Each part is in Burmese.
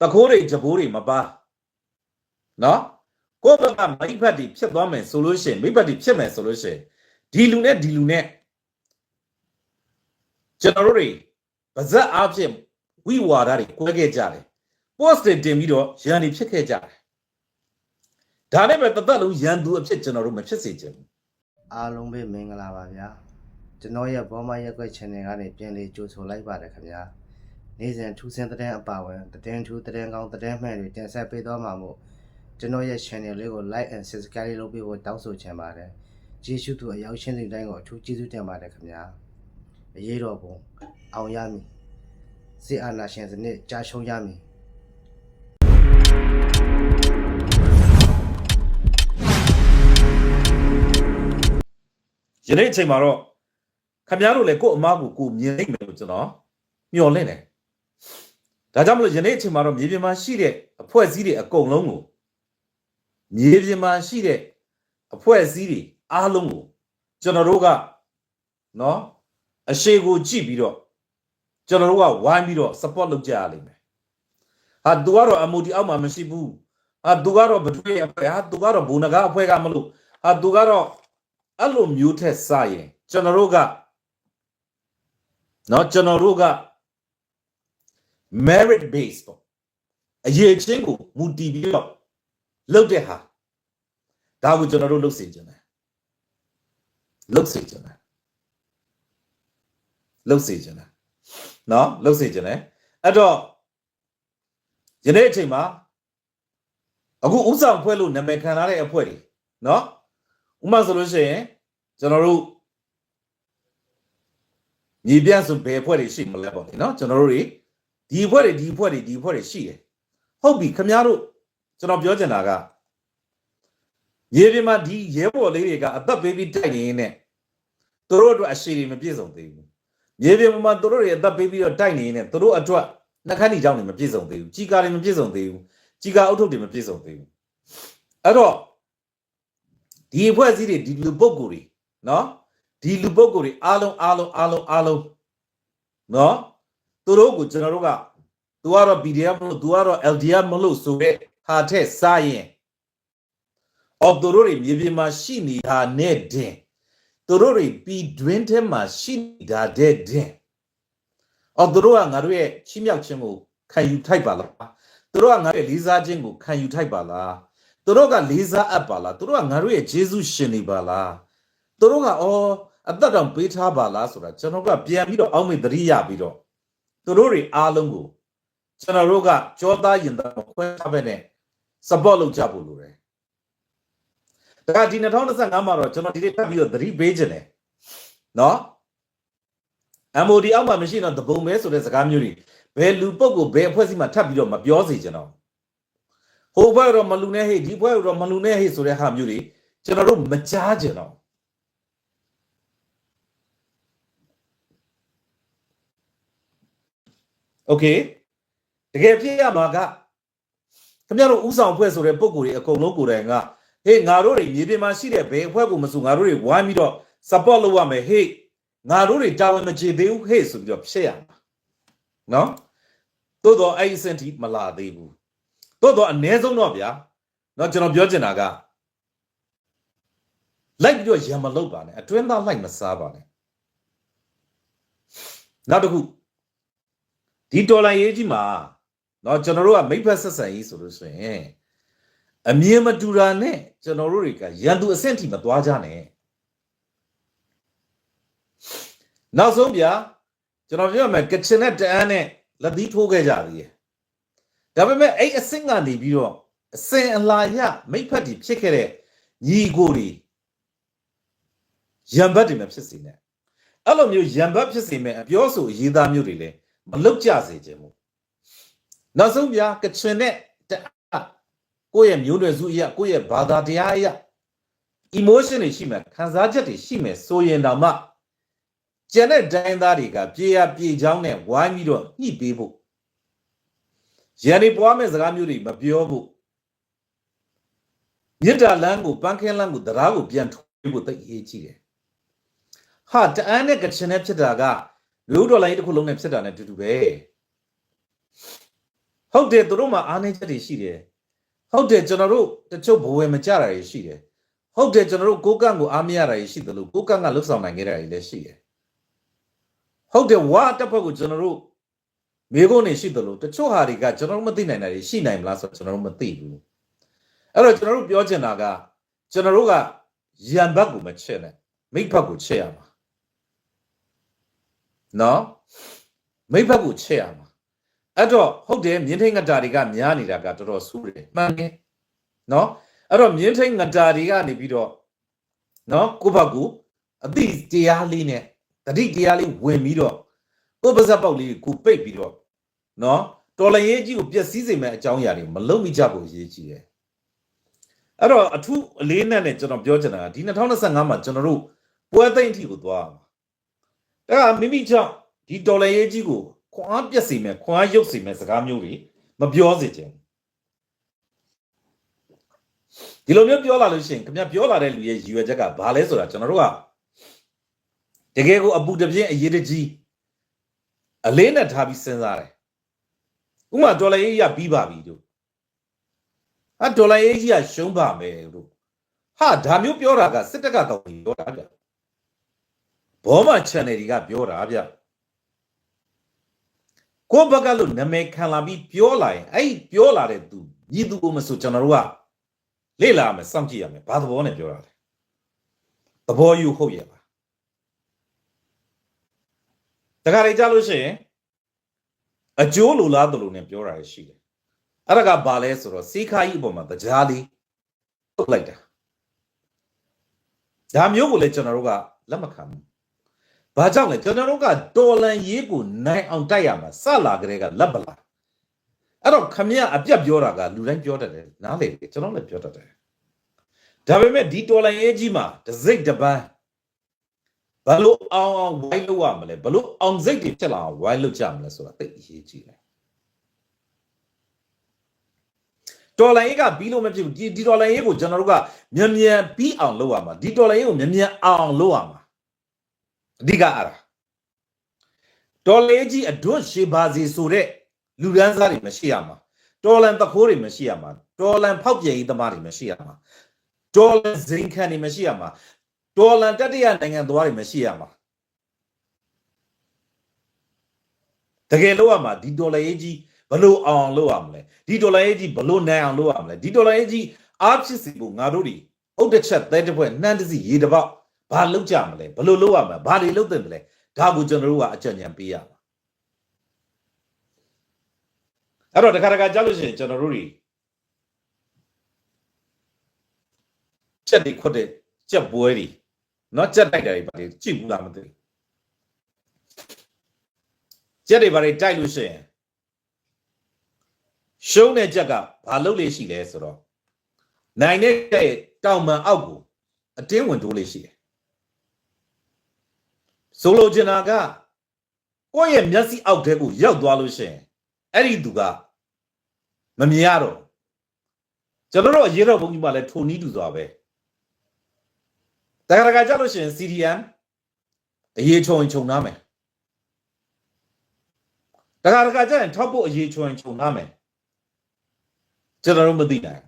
တခိုးတွေဂျပိုးတွေမပါနော်ကိုယ့်ဘက်ကမိတ်ဖက်တွေဖြစ်သွားမယ်ဆိုလို့ရှိရင်မိတ်ဖက်တွေဖြစ်မယ်ဆိုလို့ရှိရင်ဒီလူနဲ့ဒီလူနဲ့ကျွန်တော်တို့တွေဗဇက်အားဖြင့်ဝိဝါဒတွေကွဲခဲ့ကြတယ် post တွေတင်ပြီးတော့ရန်တွေဖြစ်ခဲ့ကြတယ်ဒါနဲ့ပဲတသက်လုံးရန်သူအဖြစ်ကျွန်တော်တို့မဖြစ်စေချင်ဘူးအားလုံးပဲမင်္ဂလာပါဗျာကျွန်တော်ရဲ့ဘောမရက်ွက် channel ကနေပြန်လေးကြိုဆိုလိုက်ပါတယ်ခင်ဗျာ နေ့စဉ်ထူးဆန်းတဲ့အပါဝင်သတင်းထူးသတင်းကောင်းသတင်းမှန်တွေတင်ဆက်ပေးသွားမှာမို့ကျွန်တော်ရဲ့ channel လေးကို like and subscribe လုပ်ပေးဖို့တောင်းဆိုချင်ပါတယ်ကျေးဇူးသူအရောက်ရှင်းတဲ့တိုင်းကိုအထူးကျေးဇူးတင်ပါတယ်ခင်ဗျာအရေးတော်ပုံအောင်ရမည်စစ်အာဏာရှင်စနစ်ကြာရှုံးရမည်ယနေ့အချိန်မှာတော့ခင်ဗျားတို့လည်းကိုယ့်အမားကိုကိုယ်မြင်နိုင်မယ်လို့ကျွန်တော်မျှော်လင့်တယ် ဒါကြောင့်မလို့ယနေ့အချိန်မှာတော့မြေပြင်မှာရှိတဲ့အဖွဲ့အစည်းတွေအကုန်လုံးကိုမြေပြင်မှာရှိတဲ့အဖွဲ့အစည်းတွေအားလုံးကိုကျွန်တော်တို့ကနော်အရှိကိုကြည့်ပြီးတော့ကျွန်တော်တို့ကဝိုင်းပြီးတော့ support လုပ်ကြရလိမ့်မယ်။ဟာ तू ကတော့ MOD အောက်မှာမရှိဘူး။ဟာ तू ကတော့ဘတွေ့အဖွဲ့ဟာ तू ကတော့ဘုံနဂါအဖွဲ့ကမလို့ဟာ तू ကတော့အဲ့လိုမျိုးထက်စရင်ကျွန်တော်တို့ကနော်ကျွန်တော်တို့က merit base ပေါ့အရေးချင်းကိုမူတည်ပြီးတော့လုပ်တဲ့ဟာဒါကိုကျွန်တော်တို့လုပ်စေချင်တယ်လုပ်စေချင်တယ်လုပ်စေချင်တယ်เนาะလုပ်စေချင်တယ်အဲ့တော့ယနေ့အချိန်မှာအခုဥဆောင်ဖွဲ့လို့နာမည်ခံထားတဲ့အဖွဲ့တွေเนาะ ဥပမာဆိုလို့ရှိရင်ကျွန်တော်တို့ညီပြန့်ဆိုဘယ်အဖွဲ့တွေရှိမလဲပေါ့လေနော်ကျွန်တော်တို့တွေ ဒီအဖွဲ့တွေဒီအဖွဲ့တွေဒီအဖွဲ့တွေရှိတယ်ဟုတ်ပြီခင်ဗျားတို့ကျွန်တော်ပြောချင်တာကရေပြင်မှာဒီရဲဘော်လေးတွေကအသက်ပေးပြီးတိုက်နေရင်နဲ့သူတို့အတွက်အရှိတွေမပြည့်စုံသေးဘူးရေပြင်မှာသူတို့တွေအသက်ပေးပြီးတော့တိုက်နေရင်နဲ့သူတို့အတွက်နှက်ခမ်းကြီးကြောင်းတွေမပြည့်စုံသေးဘူးကြီးကားတွေမပြည့်စုံသေးဘူးကြီးကားအုပ်ထုပ်တွေမပြည့်စုံသေးဘူးအဲ့တော့ဒီအဖွဲ့အစည်းတွေဒီလူပုဂ္ဂိုလ်တွေနော်ဒီလူပုဂ္ဂိုလ်တွေအားလုံးအားလုံးအားလုံးအားလုံးနော် သူတို့ကိုကျွန်တော်တို့ကသူကတော့ PDF မလို့သူကတော့ LDR မလို့ဆိုတဲ့ဟာထက်စားရင်အော်သူတို့တွေမြေပြင်မှာရှိနေတာနဲ့တင်သူတို့တွေပြည်တွင်းထဲမှာရှိနေတာတဲ့တင်အော်သူတို့ကငါတို့ရဲ့ချီးမြှောက်ခြင်းကိုခံယူထိုက်ပါလားသူတို့ကငါတို့ရဲ့လေးစားခြင်းကိုခံယူထိုက်ပါလားသူတို့ကလေးစားအပ်ပါလားသူတို့ကငါတို့ရဲ့ဂျေဇုရှင်နေပါလားသူတို့ကအော်အသက်တောင်ပေးထားပါလားဆိုတာကျွန်တော်ကပြန်ပြီးတော့အောက်မေ့သတိရပြီးတော့ သူတို့တွေအားလုံးကိုကျွန်တော်တို့ကကြောသားရင်သားခွဲထားပဲနဲ့ support လုပ်ကြဖို့လိုတယ်ဒါကဒီ2025မှာတော့ကျွန်တော်ဒီနေ့တက်ပြီးတော့သတိပေးခြင်းတယ်နော် MOD အောက်မှာမရှိတော့တပုံပဲဆိုတဲ့စကားမျိုးတွေဘယ်လူပုတ်ကိုဘယ်အဖွဲ့အစည်းမှာထပ်ပြီးတော့မပြောစေချင်တော့ဟိုဘက်တော့မလူနဲ့ဟေ့ဒီဘက်တော့မလူနဲ့ဟေ့ဆိုတဲ့ဟာမျိုးတွေကျွန်တော်တို့မကြားကြတော့ โอเคတကယ်ဖြစ်ရမှာကခင်ဗျားတို့ဥဆောင်ဖွဲ့ဆိုတဲ့ပုံကိုယ်တွေအကုန်လုံးကိုယ်တိုင်ကဟေးငါတို့တွေမြေပြင်မှာရှိတဲ့ဘယ်အဖွဲ့ကိုမဆိုငါတို့တွေဝိုင်းပြီးတော့ support လုပ်ရမယ်ဟေးငါတို့တွေတာဝန်မကျေသေးဘူးဟေးဆိုပြီးတော့ဖြစ်ရမှာနော်သို့တော့အဲ့ဒီအဆင့်ထိမလာသေးဘူး တော့တော့အ ਨੇ ဆုံးတော့ဗျာเนาะကျွန်တော်ပြောချင်တာကလိုက်ပြီးတော့ရံမလုပ်ပါနဲ့အတွင်းသားလိုက်မစားပါနဲ့နောက်တစ်ခု ဒီဒေါ်လာရေးကြီးမှာเนาะကျွန်တော်တို့ကမိတ်ဖက်ဆက်ဆံရေးဆိုလို့ဆိုရင်အမြင်မတူတာနဲ့ကျွန်တော်တို့တွေကရန်သူအဆင့်ထိမသွားကြနဲ့နောက်ဆုံးဗျာကျွန်တော်ပြောရမယ်ကချင်နဲ့တအန်းနဲ့လက်သီးထိုးခဲ့ကြသေးတယ် ဒါပေမဲ့အဲ့အဆင့်ကနေပြီးတော့အစင်အလာရမိဖက်တီဖြစ်ခဲ့တဲ့ညီကိုတွေရံဘတ်တွေမဖြစ်စေနဲ့အဲ့လိုမျိုးရံဘတ်ဖြစ်စေမဲ့အပြောဆိုအရေးသားမျိုးတွေလည်း မလုတ်ကြစေခြင်းမို့နောက်ဆုံးပြကချင်နဲ့တအားကိုယ့်ရဲ့မျိုးနွယ်စုအရာကိုယ့်ရဲ့ဘာသာတရားအရာ emotion တွေရှိမှခံစားချက်တွေရှိမယ်ဆိုရင်တော့မှကျန်တဲ့ဒိုင်းသားတွေကပြေရပြေချောင်းနဲ့ဝိုင်းပြီးတော့ညှိပေးဖို့ရန်နေပွားမဲ့စကားမျိုးတွေမပြောဘူးမြစ်တာလန်းကိုပန်းခင်းလန်းကိုတရားကိုပြန်ထွေးဖို့တိတ်အေးကြည့်တယ်ဟာတအန်းနဲ့ကချင်နဲ့ဖြစ်တာက လူဒေါ်လာကြီးတစ်ခုလုံးနဲ့ဖြစ်တာနဲ့အတူတူပဲဟုတ်တယ်သူတို့မှာအားနည်းချက်တွေရှိတယ်ဟုတ်တယ်ကျွန်တော်တို့တချို့ဘဝမကြတာတွေရှိတယ်ဟုတ်တယ်ကျွန်တော်တို့ကိုကန့်ကိုအားမရတာတွေရှိတယ်လို့ကိုကန့်ကလှုပ်ဆောင်နိုင်ခဲ့တာတွေလည်းရှိတယ်ဟုတ်တယ်ဝါတစ်ဖက်ကိုကျွန်တော်တို့မိကုန်းနေရှိတယ်လို့တချို့ဟာတွေကကျွန်တော်တို့မသိနိုင်တာတွေရှိနိုင်မလားဆိုတော့ကျွန်တော်တို့မသိဘူးအဲ့တော့ကျွန်တော်တို့ပြောချင်တာကကျွန်တော်တို့ကရံဘက်ကိုမချက်နဲ့မိတ်ဘက်ကိုချက်ရမှာ နော်မိတ်ဘက်ကိုချက်ရမှာအဲ့တော့ဟုတ်တယ်မြင်းထိန်ငတာတွေကများနေတာကတော်တော်ဆူးတယ်မှန်တယ်နော်အဲ့တော့မြင်းထိန်ငတာတွေကနေပြီးတော့နော်ကိုယ့်ဘက်ကူအတိတရားလေးနဲ့တတိတရားလေးဝင်ပြီးတော့ကိုယ့်ပါဇက်ပေါက်လေးကိုပိတ်ပြီးတော့နော်တော်လန်ရေးကြီးကိုပျက်စီးစေမဲ့အကြောင်းအရာတွေမလုံးမိကြဖို့အရေးကြီးတယ်အဲ့တော့အထူးအလေးနဲ့နဲ့ကျွန်တော်ပြောချင်တာကဒီ2025မှာကျွန်တော်တို့ပွဲသိမ့်အထိကိုသွားအောင် ဒါကမိမိကြောင့်ဒီတော်လန်ရေးကြီးကိုခွန်အားပြက်စီမဲ့ခွန်အားရုပ်စီမဲ့စကားမျိုးတွေမပြောစေချင်ဘူးဒီလိုမျိုးပြောလာလို့ရှိရင်ခင်ဗျပြောလာတဲ့လူရဲ့ရည်ရွယ်ချက်ကဘာလဲဆိုတာကျွန်တော်တို့ကတကယ်ကိုအပူတပြင်းအရေးတကြီးအလေးနဲ့ထားပြီးစဉ်းစားတယ်ဥပမာဒေါ်လာရေးကြီးကပြီးပါပြီတို့ဟာဒေါ်လာရေးကြီးကရှုံးပါမယ်တို့ဟာဒါမျိုးပြောတာကစစ်တပ်ကကောင်းပြီးပြောတာဗျ ဘောမ channel တွေကပြောတာဗျကိုယ့်ဘက်ကလို့နာမည်ခံလာပြီးပြောလာရင်အဲ့ဒီပြောလာတဲ့သူညီသူကိုမဆိုကျွန်တော်တို့ကလေ့လာမယ်စောင့်ကြည့်ရမယ်ဘာသဘောနဲ့ပြောတာလဲသဘောယူဟုတ်ရဲ့ပါတခါလေကြားလို့ရှိရင်အကျိုးလိုလားတလို့နဲ့ပြောတာရှိတယ်အဲ့ဒါကဘာလဲဆိုတော့စီခါကြီးအပေါ်မှာတရားလေးထုတ်လိုက်တာဒါမျိုးကိုလည်းကျွန်တော်တို့ကလက်မခံဘူး ဘာကြောင့်လဲကျွန်တော်တို့ကတော်လန်ရေးကိုနိုင်အောင်တိုက်ရမှာစလာကြတဲ့ကလက်ပလာအဲ့တော့ခမရအပြတ်ပြောတာကလူတိုင်းပြောတတ်တယ်နားလေတယ်ကျွန်တော်လည်းပြောတတ်တယ်ဒါပေမဲ့ဒီတော်လန်ရေးကြီးမှာတစိတ်တပန်းဘလို့အောင်အောင်ဝိုင်းလို့ရမလဲဘလို့အောင်စိတ်တွေဖြစ်လာအောင်ဝိုင်းလို့ကြမလဲဆိုတာသိအရေးကြီးတယ်တော်လန်ရေးကပြီးလို့မဖြစ်ဘူးဒီဒီတော်လန်ရေးကိုကျွန်တော်တို့ကမြန်မြန်ပြီးအောင်လုပ်ရမှာဒီတော်လန်ရေးကိုမြန်မြန်အောင်လုပ်ရမှာ အဓိကအားလားတော်လေးကြီးအတွတ်ရှေပါစီဆိုတဲ့လူရန်စားတွေမရှိရမှာတော်လန်တခိုးတွေမရှိရမှာတော်လန်ဖောက်ပြန်ရေးသမားတွေမရှိရမှာတော်လန်ဇိန်ခံတွေမရှိရမှာတော်လန်တတိယနိုင်ငံသွားတွေမရှိရမှာတကယ်လို့ရမှာဒီတော်လေးကြီးဘလို့အောင်လို့ရမလဲဒီတော်လေးကြီးဘလို့နိုင်အောင်လို့ရမလဲဒီတော်လေးကြီးအားဖြစ်စီဖို့ငါတို့တွေအုတ်တစ်ချက်သဲတစ်ဖွဲ့နှမ်းတစ်စီရေတစ်ပေါက် ဘာလုပ်ကြမလဲဘလို့လုပ်ရမလဲဘာတွေလုပ်တင်မလဲဒါကိုကျွန်တော်တို့ကအကြံဉာဏ်ပေးရမှာအဲ့တော့တခါတခါကြားလို့ရှိရင်ကျွန်တော်တို့တွေချက်တွေခွတ်တဲ့ချက်ပွဲတွေနော်ချက်တိုက်တာတွေဘာတွေကြည့်ဘူးလားမသိချက်တွေဘာတွေတိုက်လို့ရှိရင်ရှုံးတဲ့ချက်ကဘာလုပ်လေးရှိလဲဆိုတော့နိုင်တဲ့တောင်ပံအောက်ကိုအတင်းဝင်တိုးလေးရှိတယ် ဆိုလိုချင်တာကကိုယ့်ရဲ့မျက်စိအောက်ထဲကိုရောက်သွားလို့ရှိရင်အဲ့ဒီသူကမမြင်ရတော့ကျွန်တော်တို့အရေးတော်ဘုံကြီးမှလည်းထိုနီးတူစွာပဲတခါတခါကြလို့ရှိရင် CDM အရေးချုံရင်ခြုံနားမယ်တခါတခါကျရင်ထောက်ဖို့အရေးချုံရင်ခြုံနားမယ်ကျွန်တော်တို့မသိနိုင်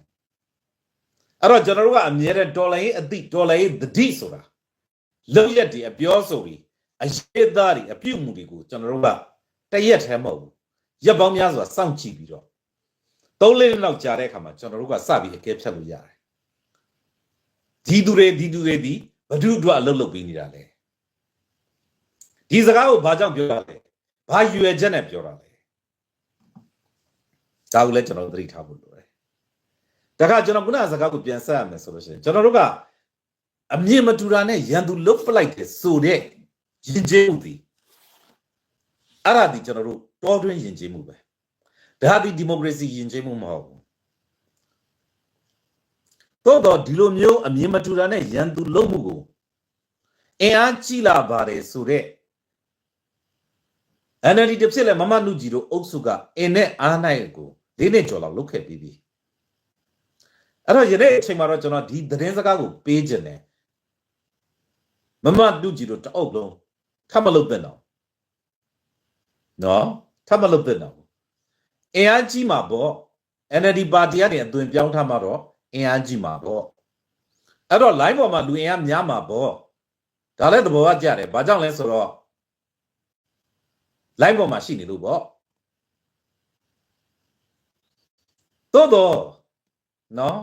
အဲ့တော့ကျွန်တော်တို့ကအမြဲတမ်းဒေါ်လာရေးအသည့်ဒေါ်လာရေးသတိဆိုတာလောက်ရက်ဒီအပြောဆိုပြီး အရေးသားတွေအပြုတ်မှုတွေကိုကျွန်တော်တို့ကတရက်ထဲမဟုတ်ဘူးရက်ပေါင်းများစွာစောင့်ကြည့်ပြီးတော့သုံးလေးနှစ်လောက်ကြာတဲ့အခါမှာကျွန်တော်တို့ကစပြီးအကဲဖြတ်လို့ရတယ်ဒီသူတွေဒီသူတွေဒီဘဒုအတွက်အလုပ်လုပ်ပေးနေတာလေဒီစကားကိုဘာကြောင့်ပြောတာလဲဘာရွယ်ချက်နဲ့ပြောတာလဲဒါကိုလည်းကျွန်တော်တို့သတိထားဖို့လိုတယ်တခါကျွန်တော်ခုနကစကားကိုပြန်ဆက်ရမယ်ဆိုလို့ရှိရင်ကျွန်တော်တို့ကအမြင်မတူတာနဲ့ရန်သူလုတ်ပလိုက်တယ်ဆိုတဲ့ ယဉ်ကျေးမှုသည်အဲ့ဒါဒီကျွန်တော်တို့တောတွင်းယဉ်ကျေးမှုပဲဒါဒီဒီမိုကရေစီယဉ်ကျေးမှုမဟုတ်ဘူးတော့တော့ဒီလိုမျိုးအမြင်မတူတာနဲ့ရန်သူလုံးမှုကိုအင်အားကြီးလာပါတယ်ဆိုတော့ NLD တစ်ဖြစ်လဲမမနုကြီးတို့အုပ်စုကအင်းနဲ့အားနိုင်ကိုလေးနှစ်ကျော်လောက်လုတ်ခဲ့ပြီးပြီအဲ့တော့ယနေ့အချိန်မှာတော့ကျွန်တော်ဒီသတင်းစကားကိုပေးခြင်းတယ်မမနုကြီးတို့တအုပ်လုံး ထပ်မလုပ်တဲ့တော့နော်ထပ်မလုပ်တဲ့တော့အင်အားကြီးမှာပေါ့ NLD ပါတီကနေအသွင်ပြောင်းထားမှာတော့အင်အားကြီးမှာပေါ့အဲ့တော့ line ပေါ်မှာလူအင်အားများမှာပေါ့ဒါလည်းသဘောကကြတယ်ဘာကြောင့်လဲဆိုတော့ line ပေါ်မှာရှိနေလို့ပေါ့သို့တော့နော်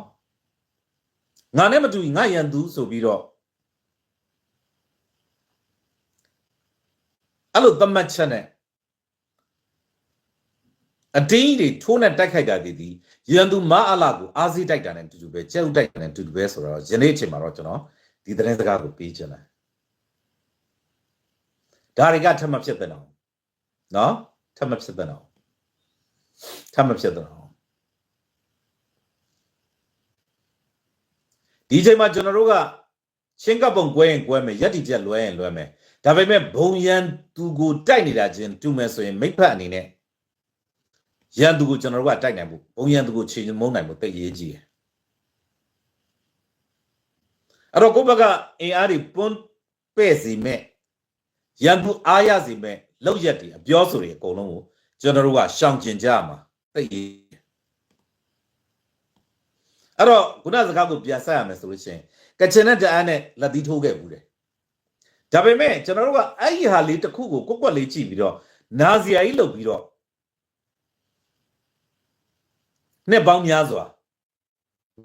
ငါနဲ့မတူရင်ငါရန်သူဆိုပြီးတော့ အဲ့လိုသတ်မှတ်ချက်နဲ့အတင်းကြီးတွေထိုးနဲ့တိုက်ခိုက်တာဒီဒီရန်သူမအလာကိုအားစိတိုက်တာနဲ့အတူတူပဲကျဲဥတိုက်တာနဲ့အတူတူပဲဆိုတော့ယနေ့အချိန်မှာတော့ကျွန်တော်ဒီသတင်းစကားကိုပေးချင်တယ်ဒါတွေကထပ်မဖြစ်တဲ့အောင်နော်ထပ်မဖြစ်တဲ့အောင်ထပ်မဖြစ်တဲ့အောင်ဒီချိန်မှာကျွန်တော်တို့ကချင်းကပ်ပုံကွဲရင်ကွဲမယ်ရက်တီချက်လွဲရင်လွဲမယ် ဒါပေမဲ့ဘုံရန်သူကိုတိုက်နေတာချင်းတူမယ်ဆိုရင်မိဖက်အနေနဲ့ရန်သူကိုကျွန်တော်တို့ကတိုက်နိုင်ဖို့ဘုံရန်သူကိုခြေမုံနိုင်ဖို့တိတ်ရေးကြီးတယ်အဲ့တော့ကိုယ့်ဘက်ကအင်အားတွေပွန်းပဲ့စီမဲ့ရန်သူအားရစီမဲ့လောက်ရက်တွေအပြောဆိုတွေအကုန်လုံးကိုကျွန်တော်တို့ကရှောင်ကျင်ကြရမှာတိတ်ရေးအဲ့တော့ခုနစကားကိုပြန်ဆက်ရမယ်ဆိုလို့ရှိရင်ကချင်နဲ့တအန်းနဲ့လက်သီးထိုးခဲ့ဘူးတယ် ဒါပေမဲ့ကျွန်တော်တို့ကအဲ့ဒီဟာလေးတစ်ခုကိုကိုယ့်ကွက်လေးကြည့်ပြီးတော့နာဇီယာကြီးလုပ်ပြီးတော့နှစ်ပေါင်းများစွာ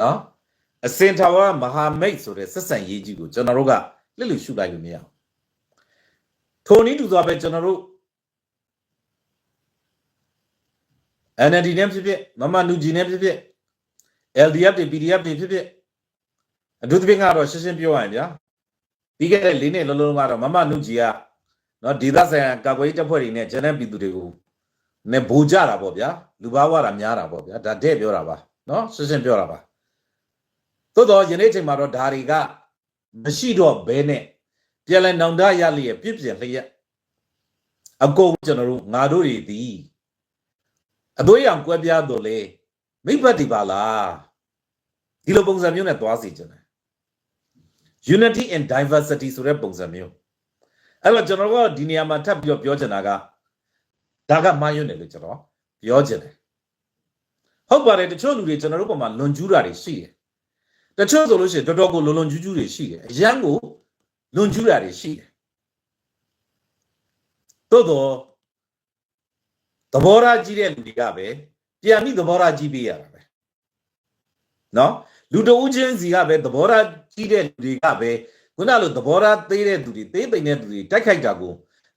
နော်အစင်ထာဝရမဟာမိတ်ဆိုတဲ့ဆက်ဆံရေးကြီးကိုကျွန်တော်တို့ကလစ်လျူရှုလိုက်လို့မရအောင်ထိုနည်းတူစွာပဲကျွန်တော်တို့ NLD နဲ့ဖြစ်ဖြစ်မမနူဂျီနဲ့ဖြစ်ဖြစ် LDF တွေ PDF တွေဖြစ်ဖြစ်အထူးသဖြင့်ကတော့ရှင်းရှင်းပြောရရင်ဗျာ ပြီးခဲ့တဲ့၄နှစ်လုံးလုံးကတော့မမနူဂျီကနော်ဒေသဆိုင်ရာကာကွယ်ရေးတပ်ဖွဲ့တွေနဲ့ဂျန်တဲ့ပြည်သူတွေကို ne ဘူကြတာပေါ့ဗျာလူဘာဝတာများတာပေါ့ဗျာဒါတဲ့ပြောတာပါနော်ရှင်းရှင်းပြောတာပါသို့တော့ယနေ့ချိန်မှာတော့ဓာတွေကမရှိတော့ဘဲနဲ့ပြန်လဲနောင်တရလျက်ပြစ်ပြန်လျက်အကုန်ကျွန်တော်တို့ငါတို့တွေဒီအသွေးရောင်ကွဲပြားတော့လေမိဘတ်ဒီပါလားဒီလိုပုံစံမျိုးနဲ့သွားစီကြတယ် unity and diversity ဆိုတဲ့ပုံစံမျိုးအဲ့တော့ကျွန်တော်တို့ကဒီနေရာမှာထပ်ပြီးတော့ပြောချင်တာကဒါကမာယွန်းတယ်လို့ကျွန်တော်ပြောချင်တယ်ဟုတ်ပါတယ်တချို့လူတွေကျွန်တော်တို့ပုံမှာလွန်ကျူးတာတွေရှိတယ်တချို့ဆိုလို့ရှိရင်တော်တော်ကိုလွန်လွန်ကျူးကျူးတွေရှိတယ်အရန်ကိုလွန်ကျူးတာတွေရှိတယ်တိုးတော့သဘောထားကြီးတဲ့လူတွေကပဲပြန်ပြီးသဘောထားကြီးပေးရတာပဲနော်လူတဦးချင်းစီကပဲသဘောထား ကြီးတဲ့လူတွေကပဲခုနလိုသဘောထားသေးတဲ့သူတွေသေးသိမ့်တဲ့သူတွေတိုက်ခိုက်တာကို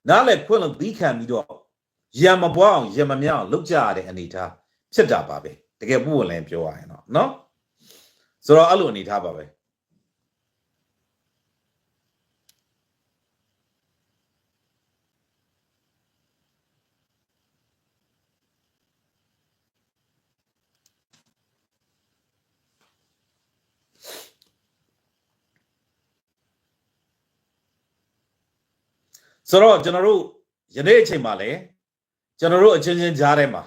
နားလည်ခွင့်လို့ပြီးခံပြီးတော့ရံမပွားအောင်ရံမမြောက်အောင်လုပ်ကြရတဲ့အနေအထားဖြစ်တာပါပဲတကယ်ပုံဝင်လင်းပြောရရင်တော့နော်ဆိုတော့အဲ့လိုအနေအထားပါပဲ ဆိုတော့ကျွန်တော်တို့ယနေ့အချိန်မှာလည်းကျွန်တော်တို့အချင်းချင်းကြားထဲမှာ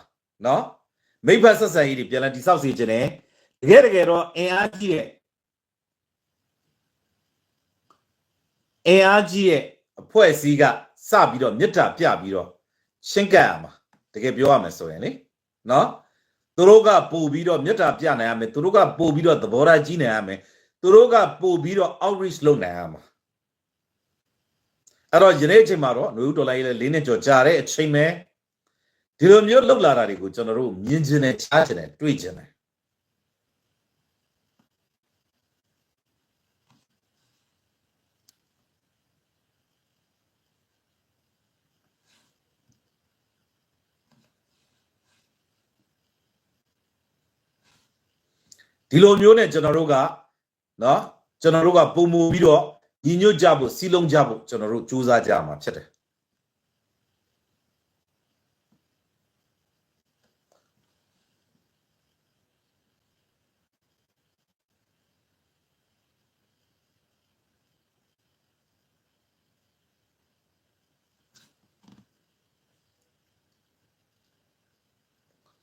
နော်မိဘဆက်ဆံရေးတွေပြန်လည်တိဆောက်စေခြင်းနဲ့တကယ်တကယ်တော့အင်အားကြီးရဲ့အင်အားကြီးရဲ့အဖွဲ့အစည်းကစပြီးတော့မြစ်တာပြပြီးတော့ရှင်းကပ်ရမှာတကယ်ပြောရမယ်ဆိုရင်လေနော်သူတို့ကပို့ပြီးတော့မြစ်တာပြနိုင်ရမယ်သူတို့ကပို့ပြီးတော့သဘောထားကြီးနိုင်ရမယ်သူတို့ကပို့ပြီးတော့ outreach လုပ်နိုင်ရမှာ အဲ့တော့ယနေ့အချိန်မှာတော့ຫນွေဦးဒေါ်လာရေးလေး၄နှစ်ကျော်ကြာတဲ့အချိန်ပဲဒီလိုမျိုးလှုပ်လာတာတွေကိုကျွန်တော်တို့မြင်ကျင်တယ်ကြားကျင်တယ်တွေ့ကျင်တယ်ဒီလိုမျိုးနဲ့ကျွန်တော်တို့ကเนาะကျွန်တော်တို့ကပုံမူပြီးတော့ ညီညွတ်ကြဖို့စီလုံးကြဖို့ကျွန်တော်တို့စူးစမ်းကြမှာဖြစ်တယ်။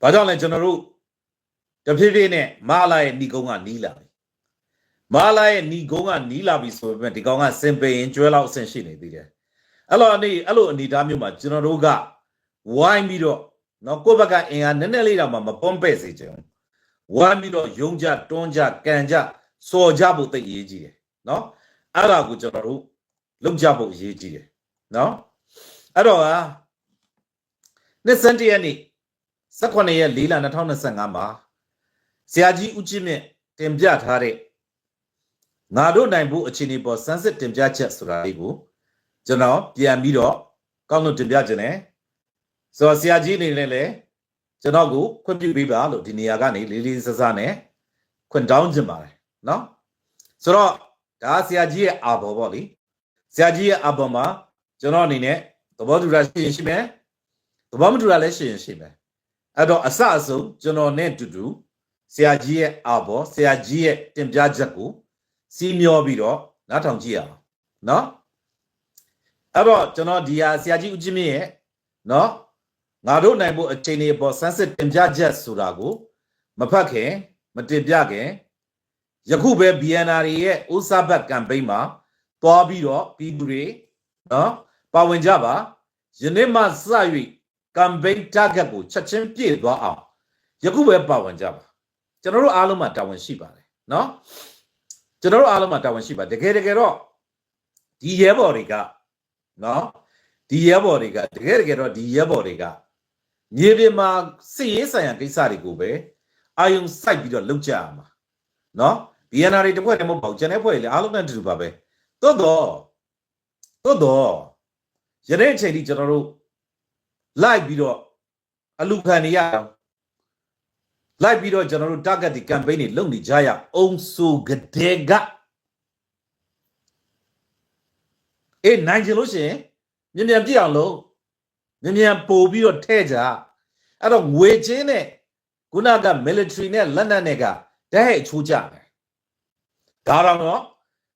ဘာကြောင့်လဲကျွန်တော်တို့တဖြည်းဖြည်းနဲ့မာလာရဲ့ဏီကုန်းကနီးလာပြီ။ မာလာရဲ့ဏီကုန်းကနီးလာပြီဆိုပေမဲ့ဒီကောင်ကစင်ပေရင်ကျွဲလောက်အဆင့်ရှိနေသေးတယ်။အဲ့လိုအနေအဲ့လိုအနေအထားမျိုးမှာကျွန်တော်တို့ကဝိုင်းပြီးတော့နော်ကိုယ့်ဘက်ကအင်အားနည်းနည်းလေးတော့မှမပွန်ပဲ့စေချင်ဘူးဝမ်းပြီးတော့ယုံကြတွန်းကြကန်ကြစော်ကြဖို့သိအရေးကြီးတယ်နော်အဲ့ဒါကိုကျွန်တော်တို့လုပ်ကြဖို့အရေးကြီးတယ်နော်အဲ့တော့ဟာနှစ်စန်တရက်နေ့18ရက်4လ2025မှာဆရာကြီးဦးချင်းမြင့်တင်ပြထားတဲ့ ငါတို့နိုင်ဖို့အခြေအနေပေါ်စမ်းစစ်တင်ပြချက်ဆိုတာလေးကိုကျွန်တော်ပြန်ပြီးတော့ကောင်းလို့တင်ပြခြင်းနဲ့ဆိုတော့ဆရာကြီးအနေနဲ့လည်းကျွန်တော်ကိုခွင့်ပြုပေးပါလို့ဒီနေရာကနေလေးလေးဆဆနဲ့ခွင့်တောင်းခြင်းပါတယ်နော်ဆိုတော့ဒါဆရာကြီးရဲ့အာဘော်ပေါ့လေဆရာကြီးရဲ့အာဘော်မှာကျွန်တော်အနေနဲ့သဘောတူတာရှိရင်ရှိမယ်သဘောမတူတာလည်းရှိရင်ရှိမယ်အဲ့တော့အစအဆုံးကျွန်တော်နဲ့တူတူဆရာကြီးရဲ့အာဘော်ဆရာကြီးရဲ့တင်ပြချက်ကို စီးမျောပြီးတော့နားထောင်ကြည့်ရအောင်နော်အဲ့တော့ကျွန်တော်ဒီဟာဆရာကြီးဦးချင်းမြင့်ရဲ့နော်ငါတို့နိုင်ဖို့အချိန်လေးပေါ်စမ်းစစ်တင်ပြချက်ဆိုတာကို မဖတ်ခင်မတင်ပြခင်ယခုပဲ BNR ရဲ့ဥစားဘတ်ကမ်ပိန်းမှာတွားပြီးတော့ပြည်သူတွေနော်ပါဝင်ကြပါယနေ့မှစ၍ကမ်ပိန်း target ကိုချက်ချင်းပြည့်သွားအောင်ယခုပဲပါဝင်ကြပါကျွန်တော်တို့အားလုံးမှာတာဝန်ရှိပါတယ်နော် ကျွန်တော်တို့အားလုံးမှာတာဝန်ရှိပါတကယ်တကယ်တော့ဒီရဲဘော်တွေကနော်ဒီရဲဘော်တွေကတကယ်တကယ်တော့ဒီရဲဘော်တွေကမြေပြင်မှာစစ်ရေးဆိုင်ရာကိစ္စတွေကိုပဲအာယုံစိုက်ပြီးတော့လုပ်ကြရမှာနော် BNR တွေတစ်ခွက်တည်းမဟုတ်ပါဘူးကျန်တဲ့ဖွဲ့တွေလည်းအားလုံးနဲ့အတူတူပါပဲသို့တော့သို့တော့ယနေ့အချိန်ထိကျွန်တော်တို့လိုက်ပြီးတော့အလူခံနေရအောင် လိုက်ပြီးတော့ကျွန်တော်တို့ target ဒီ campaign တွေလုပ်နေကြရအောင်ဆိုကြတဲ့ကအေးနိုင်ချင်လို့ရှိရင်မြန်မြန်ပြည့်အောင်လုပ်မြန်မြန်ပို့ပြီးတော့ထဲကြအဲ့တော့ငွေချင်းနဲ့ခုနက military နဲ့လက်နက်နဲ့ကတဟဲ့အချိုးကြတယ်ဒါတော့နော်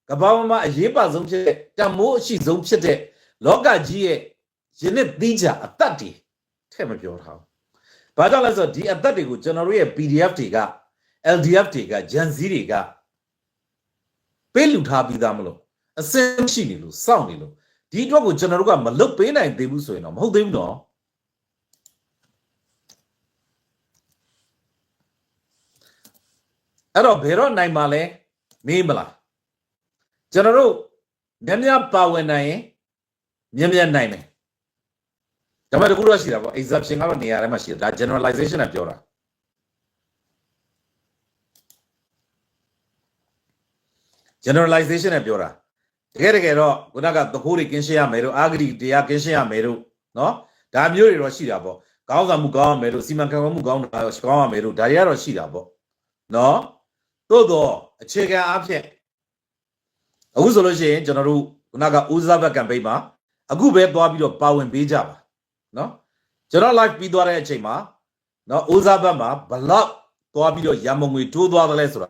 ကမ္ဘာမှာအရေးပါဆုံးဖြစ်တဲ့တန်မိုးအရှိဆုံးဖြစ်တဲ့လောကကြီးရဲ့ယနေ့သီးကြအသက်တွေထဲ့မပြောထားဘူး။ ဘာကြောင့်လဲဆိုတော့ဒီအသက်တွေကိုကျွန်တော်တို့ရဲ့ PDF တွေက LDF တွေကဂျန်စီတွေကပေးလူထားပြီးသားမလို့အစင်းရှိနေလို့စောင့်နေလို့ဒီအတွက်ကိုကျွန်တော်တို့ကမလုတ်ပေးနိုင်သေးဘူးဆိုရင်တော့မဟုတ်သေးဘူးနော်အဲ့တော့ဘယ်တော့နိုင်မှာလဲမေးမလားကျွန်တော်တို့မြတ်မြတ်ပါဝင်နိုင်ရင်မြတ်မြတ်နိုင်မယ် ဒါပေမဲ့တခုတော့ရှိတာပေါ့ exception ကတော့နေရာထဲမှာရှိတယ်ဒါ generalization နဲ့ပြောတာ generalization နဲ့ပြောတာတကယ်တကယ်တော့ခုနကသခိုးတွေကင်းရှင်းရမယ်တို့အာဂရိတရားကင်းရှင်းရမယ်တို့နော်ဒါမျိုးတွေတော့ရှိတာပေါ့ကောင်းဆောင်မှုကောင်းရမယ်တို့စီမံခန့်ခွဲမှုကောင်းတာကောင်းရမယ်တို့ဒါတွေကတော့ရှိတာပေါ့နော်သို့တော့အခြေခံအားဖြင့်အခုဆိုလို့ရှိရင်ကျွန်တော်တို့ခုနကဦးစားဘက်ကမ်ပိန်းမှာအခုပဲသွားပြီးတော့ပါဝင်ပေးကြပါ နော်ကျွန်တော် live ပြီးသွားတဲ့အချိန်မှာနော်ဦးစားဘက်မှာဘလောက်သွားပြီးတော့ရမုံငွေတိုးသွားသလဲဆိုတာ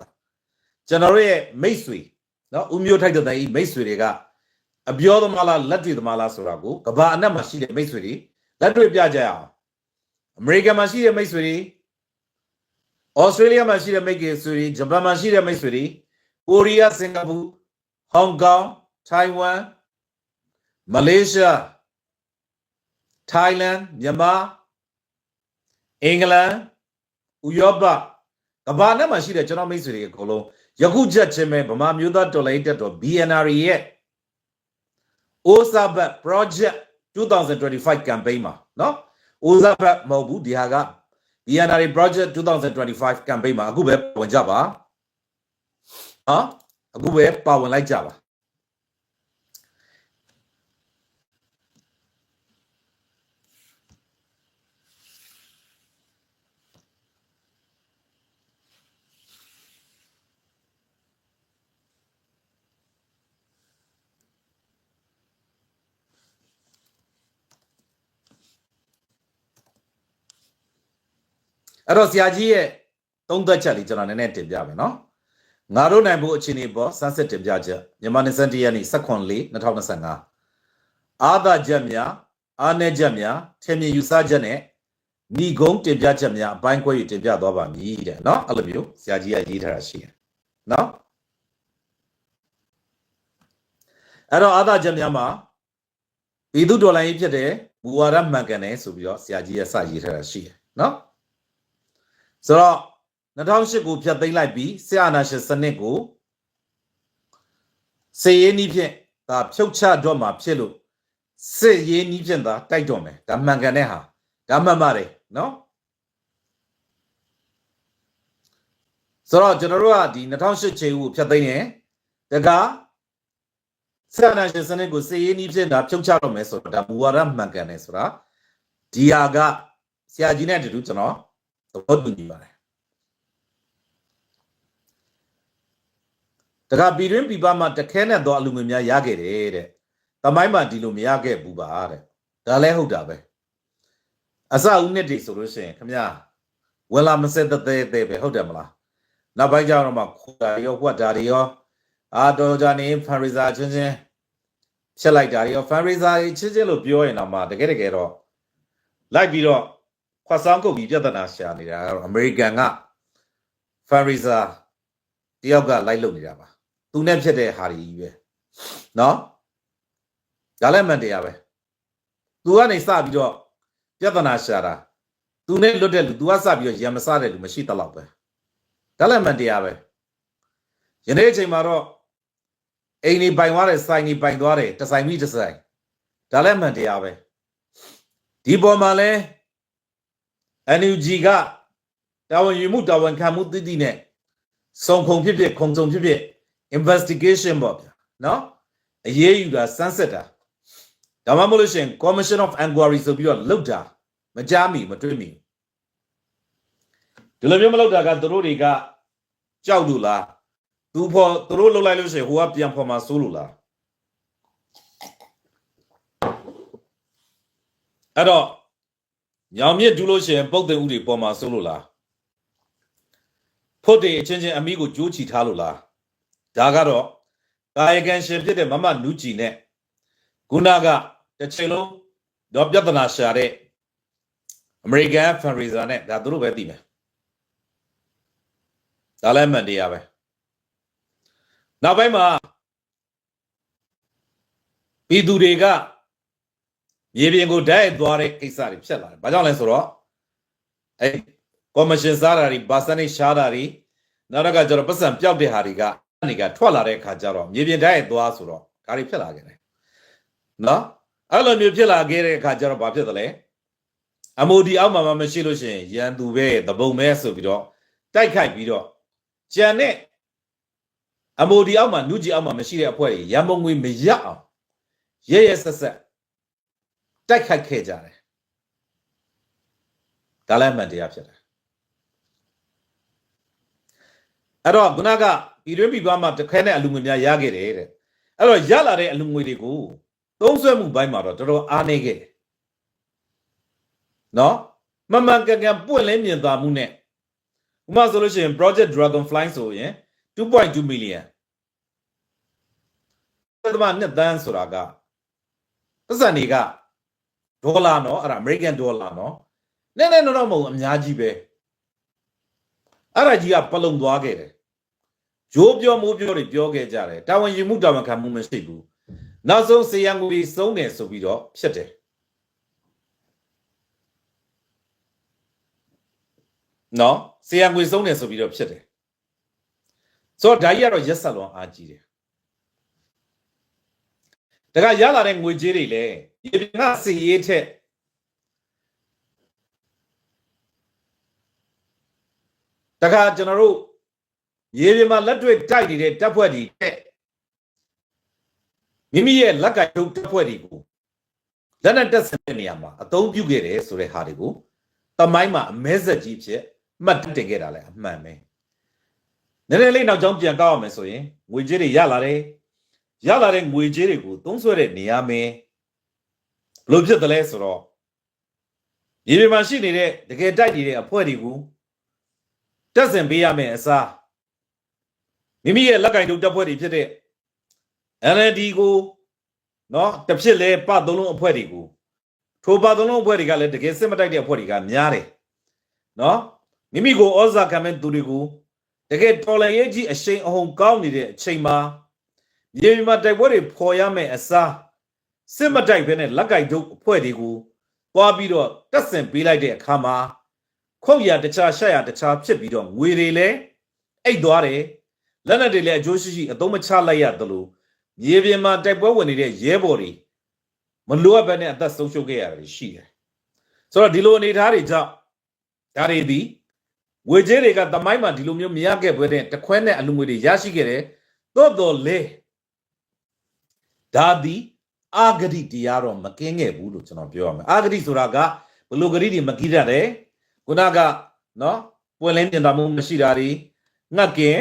ကျွန်တော်တို့ရဲ့မိတ်ဆွေနော်ဦးမျိုးထိုက်တဲ့တိုင်မိတ်ဆွေတွေကအပြောသမားလားလက်တွေ့သမားလားဆိုတာကိုကဘာအနက်မှာရှိတဲ့မိတ်ဆွေတွေလက်တွေ့ပြကြရအောင်အမေရိကန်မှာရှိတဲ့မိတ်ဆွေတွေဩစတြေးလျမှာရှိတဲ့မိတ်ဆွေတွေဂျပန်မှာရှိတဲ့မိတ်ဆွေတွေကိုရီးယားစင်ကာပူဟောင်ကောင်ထိုင်ဝမ်မလေးရှား ထိုင်းလန်မြန်မာအင်္ဂလန်ဥရောပကမ္ဘာနဲ့မှာရှိတဲ့ကျွန်တော်မိတ်ဆွေတွေအကုန်လုံးယခုချက်ချင်းပဲဗမာမျိုးသားတော်လိုင်းတက်တော် BNR ရဲ့ OSABAT Project 2025 campaign မှာเนาะ OSABAT မဟုတ်ဘူးဒီဟာက BNR Project 2025 campaign မှာအခုပဲဝင်ကြပါဟာအခုပဲပါဝင်လိုက်ကြပါ အဲ့တော့ဆရာကြီးရဲ့သုံးသက်ချက်လေးကျွန်တော်နည်းနည်းတင်ပြမယ်နော်ငါတို့နိုင်ဖို့အခြေအနေပေါ်စမ်းစစ်တင်ပြချက်မြန်မာနေစန်တရက်နေ့16လေး2025အာသာချက်များအာနယ်ချက်များထင်မြင်ယူဆချက်နဲ့ဏီကုံတင်ပြချက်များအပိုင်းခွဲယူတင်ပြသွားပါမည်တဲ့နော်အဲ့လိုမျိုးဆရာကြီးကရေးထားတာရှိတယ်နော်အဲ့တော့အာသာချက်များမှာပြည်သူဒေါ်လာရေးဖြစ်တဲ့မူဝါဒမှန်ကန်တယ်ဆိုပြီးတော့ဆရာကြီးရဲ့စရေးထားတာရှိတယ်နော် ဆိုတော့2008ကိုဖျက်သိမ်းလိုက်ပြီးဆရာနာရှင်စနစ်ကိုစေရေးနည်းဖြင့်ဒါဖြုတ်ချတော့မှာဖြစ်လို့စစ်ရေးနည်းဖြင့်သာတိုက်တော့မယ်ဒါမှန်ကန်တဲ့ဟာဒါမှန်ပါတယ်နော်ဆိုတော့ကျွန်တော်တို့ကဒီ2008ချိန်ကိုဖျက်သိမ်းရင်တကားဆရာနာရှင်စနစ်ကိုစေရေးနည်းဖြင့်ဒါဖြုတ်ချတော့မယ်ဆိုတော့ဒါမူဝါဒမှန်ကန်တယ်ဆိုတာဒီဟာကဆရာကြီးနဲ့အတူတူကျွန်တော်သ ဘောတူညီပါတယ်တခါပြည်တွင်းပြည်ပမှာတခဲနဲ့တော့အလူငွေများရခဲ့တယ်တဲ့။တမိုင်းမှာဒီလိုမရခဲ့ဘူးပါတဲ့။ဒါလည်းဟုတ်တာပဲ။အစဦးနှစ်တည်ဆိုလို့ရှိရင်ခမညာဝလာမစက်တဲ့တဲ့တဲ့ပဲဟုတ်တယ်မလား။နောက်ပိုင်းကျတော့မှခွာရောဝတ်တာတွေရောအာတော်ကြနေဖန်ရီဇာချင်းချင်းဖြစ်လိုက်တာတွေရောဖန်ရီဇာချင်းချင်းလို့ပြောရင်တော့မှတကယ်တကယ်တော့လိုက်ပြီးတော့ ခွတ်ဆောင်ကုတ်ပြီးပြဿနာရှာနေတာကတော့အမေရိကန်ကဖန်ရီဇာတယောက်ကလိုက်လုပ်နေတာပါသူနဲ့ဖြစ်တဲ့ဟာတွေကြီးပဲเนาะဒါလည်းမှန်တရားပဲသူကနေစပြီးတော့ပြဿနာရှာတာသူနဲ့လွတ်တဲ့လူသူကစပြီးတော့ရံမစတဲ့လူမရှိတလောက်ပဲဒါလည်းမှန်တရားပဲယနေ့အချိန်မှာတော့အိမ်နေပိုင်သွားတယ်ဆိုင်နေပိုင်သွားတယ်တဆိုင်ပြီးတဆိုင်ဒါလည်းမှန်တရားပဲဒီပေါ်မှာလဲ NUG ကတာဝန်ယူမှုတာဝန်ခံမှုတည်တည်နဲ့စုံခုံဖြစ်ဖြစ်ခုံစုံဖြစ်ဖြစ် investigation ပေါ့ဗျာနော်အရေးယူတာစမ်းစစ်တာဒါမှမဟုတ်လို့ရှိရင် commission of inquiry ဆိုပြီးတော့လုပ်တာမကြားမီမတွေ့မီဒီလိုမျိုးမလုပ်တာကသူတို့တွေကကြောက်လို့လားသူဖော်သူတို့လှုပ်လိုက်လို့ရှိရင်ဟိုကပြန်ဖော်မှာစိုးလို့လားအဲ့တော့ ညောင်မြစ်ဒူးလို့ရှိရင်ပုတ်တင်ဥတွေပေါ်မှာစိုးလို့လားဖို့တေအချင်းချင်းအမိကိုကြိုးချီထားလို့လားဒါကတော့ကာယကံရှင်ဖြစ်တဲ့မမနူးကြည်နဲ့ခုနကတစ်ချိန်လုံးတော့ပြဿနာရှာတဲ့အမေရိကန်ဖန်ရီဇာနဲ့ဒါသူတို့ပဲသိမယ်ဒါလည်းမှန်တရားပဲနောက်ပိုင်းမှာပြည်သူတွေက မြေပြင်ကိုဓာတ်ရိုက်သွားတဲ့ကိစ္စတွေဖြစ်လာတယ်။ဘာကြောင့်လဲဆိုတော့အဲကော်မရှင်စားတာတွေဘာစနစ်ရှားတာတွေနောက်တော့ကကျတော့ပတ်စံပျောက်တဲ့ဟာတွေကနေကထွက်လာတဲ့အခါကျတော့မြေပြင်ဓာတ်ရိုက်သွားဆိုတော့ဒါတွေဖြစ်လာခဲ့တယ်။နော်အဲ့လိုမျိုးဖြစ်လာခဲ့တဲ့အခါကျတော့ဘာဖြစ်သလဲအမိုဒီအောက်မှာမှမရှိလို့ရှိရင်ရန်သူပဲတပုံပဲဆိုပြီးတော့တိုက်ခိုက်ပြီးတော့ကြံတဲ့အမိုဒီအောက်မှာနုကြီးအောက်မှာမရှိတဲ့အဖွဲ့တွေရန်ပုံငွေမရအောင်ရဲရဲဆက်ဆက် တိုက်ခိုက်ခဲ့ကြတယ်ဒါလည်းမှန်တရားဖြစ်တယ်အဲ့တော့ခုနကပြည်တွင်းပြည်ပမှာတခဲနဲ့အလူငွေများရခဲ့တယ်တဲ့အဲ့တော့ရလာတဲ့အလူငွေတွေကိုသုံးဆွဲမှုဘိုင်းမှာတော့တော်တော်အားနေခဲ့တယ်နော်မမှန်ကန်ကန်ပွင့်လင်းမြင်သာမှုနဲ့ဥပမာဆိုလို့ရှိရင် project dragonfly ဆိုရင်2.2 million သမနှစ်တန်းဆိုတာကပတ်စံတွေက ဒေါ်လာနော်အဲ့ဒါ American ဒေါ်လာနော်နည်းနည်းတော့မဟုတ်အများကြီးပဲအဲ့ဒါကြီးကပလုံသွားခဲ့တယ်ဂျိုးပြောမိုးပြောတွေပြောခဲ့ကြတယ်တာဝန်ယူမှုတာဝန်ခံမှုမရှိဘူးနောက်ဆုံးစေရန်ကိုကြီးစုံးတယ်ဆိုပြီးတော့ဖြစ်တယ်နော်စေရန်ကိုစုံးတယ်ဆိုပြီးတော့ဖြစ်တယ်ဆိုတော့ဒါကြီးကတော့ရက်ဆက်လွန်အားကြီးတယ် တခါရလာတဲ့ငွေကြေးတွေလည်းဒီပြင်ကစီရေးထက်တခါကျွန်တော်တို့ရေပြင်မှာလက်တွေ့တိုက်နေတဲ့တပ်ဖွဲ့တွေတဲ့မိမိရဲ့လက်ကင်ထုတ်တပ်ဖွဲ့တွေကိုလက်နက်တက်စတဲ့နေရာမှာအသုံးပြုခဲ့တယ်ဆိုတဲ့ဟာတွေကိုတမိုင်းမှာအမဲဆက်ကြီးဖြစ်မှတ်တင်ခဲ့တာလဲအမှန်ပဲနည်းနည်းလေးနောက်ကြောင်းပြန်ကောက်ရမယ်ဆိုရင်ငွေကြေးတွေရလာတယ် ရလာတဲ့ငွေကြေးတွေကိုသုံးဆွဲတဲ့နေရာမင်းဘလို့ဖြစ်တယ်လဲဆိုတော့ဒီဒီမှာရှိနေတဲ့တကယ်တိုက်နေတဲ့အဖွဲ့တွေကိုတက်ဆင်ပေးရမယ်အစားမိမိရဲ့လက်ကင်တို့တပ်ဖွဲ့တွေဖြစ်တဲ့ NLD ကိုနော်တစ်ဖြစ်လဲပသုံးလုံးအဖွဲ့တွေကိုထိုပသုံးလုံးအဖွဲ့တွေကလည်းတကယ်စစ်မတိုက်တဲ့အဖွဲ့တွေကများတယ်နော်မိမိကိုဩဇာခံမဲ့သူတွေကိုတကယ်တော်လန်ရေးကြီးအရှိန်အဟုန်ကောင်းနေတဲ့အချိန်မှာ မြေပြင်မှာတိုက်ပွဲတွေဖော်ရမယ်အစားစစ်မတိုက်ဘဲနဲ့လက်ကင်တို့အဖွဲ့တွေကိုသွားပြီးတော့တက်ဆင်ပေးလိုက်တဲ့အခါမှာခုတ်ရတခြားရှက်ရတခြားဖြစ်ပြီးတော့ငွေတွေလည်းအိတ်သွားတယ်လက်နက်တွေလည်းအကျိုးရှိရှိအသုံးမချလိုက်ရသလိုမြေပြင်မှာတိုက်ပွဲဝင်နေတဲ့ရဲဘော်တွေမလိုအပ်ဘဲနဲ့အသက်ဆုံးရှုံးခဲ့ရတယ်ရှိတယ်ဆိုတော့ဒီလိုအနေအထားတွေကြောင့်ဒါတွေဒီငွေကြေးတွေကတမိုင်းမှာဒီလိုမျိုးမရခဲ့ဘဲတဲ့တခွဲနဲ့အလူငွေတွေရရှိခဲ့တယ်သို့တော်လေ ဒါသည်အာဂတိတရားတော့မကင်းခဲ့ဘူးလို့ကျွန်တော်ပြောရမယ်အာဂတိဆိုတာကဘလို့ဂတိတွေမကိတတ်တယ်ခုနကနော်ပွင့်လင်းပြင်တော်မှုမရှိတာတွေငတ်ကင်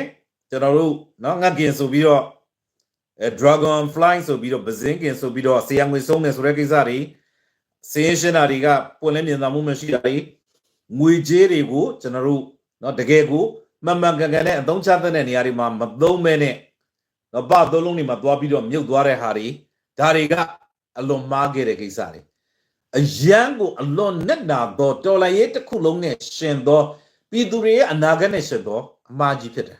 ကျွန်တော်တို့နော်ငတ်ကင်ဆိုပြီးတော့အဲ dragon fly ဆိုပြီးတော့ပဇင်းကင်ဆိုပြီးတော့ဆေးရငွေဆုံးနေဆိုတဲ့ကိစ္စတွေစင်းရှင်းတာတွေကပွင့်လင်းပြင်တော်မှုမရှိတာတွေငွေကြေးတွေကိုကျွန်တော်တို့နော်တကယ်ကိုမှန်မှန်ကန်ကန်နဲ့အသုံးချတဲ့နေရာတွေမှာမသုံးမဲနဲ့ နော်ပသုံးလုံးတွေမှာသွားပြီးတော့မြုပ်သွားတဲ့ဟာတွေဒါတွေကအလွန်မှားခဲ့တဲ့ကိစ္စတွေအယံကိုအလွန်နဲ့နာတော့တော်လိုက်ရေးတစ်ခုလုံးနဲ့ရှင်သောပြည်သူတွေရဲ့အနာဂတ်နဲ့ရှင်သောအမှားကြီးဖြစ်တယ်